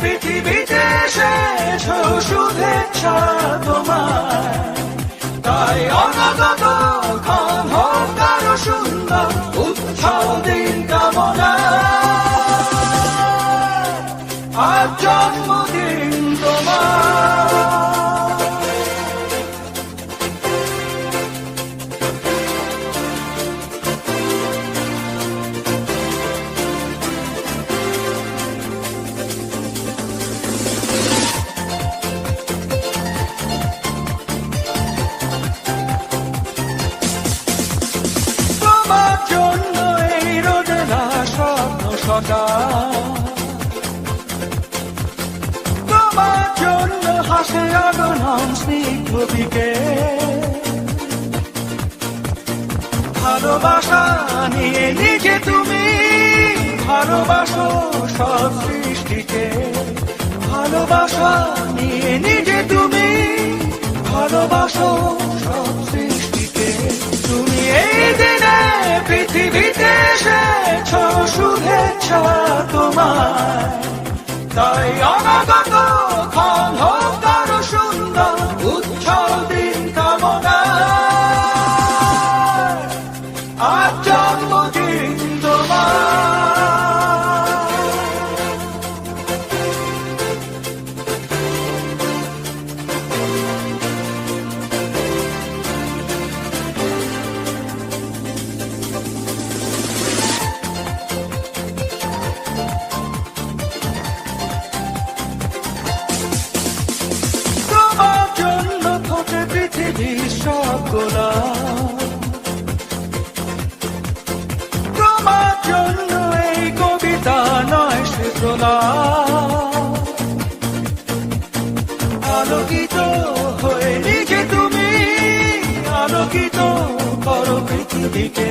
পৃথিবীতে এসেছ শুভেচ্ছা তোমার জন্য হাসে আগনম স্নিগ্ধ বিকে ভালোবাসা নিয়ে নিজে তুমি ভালোবাসো সব সৃষ্টিকে। ভালোবাসা নিয়ে নিজে তুমি ভালোবাসো সব শুভেচ্ছা তোমার তাই অনাগত ক্ষণ হোক তার সুন্দর উচ্ছল দিন কামনা আজ গোলাপ তোমার জন্য এই কবিতা নয় সে প্রলাপ আলোকিত হয়ে নিজে তুমি, আলোকিত করো পৃথিবীকে।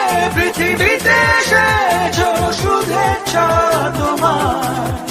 পৃথিবীতে এসেছ শুভেচ্ছা তোমার।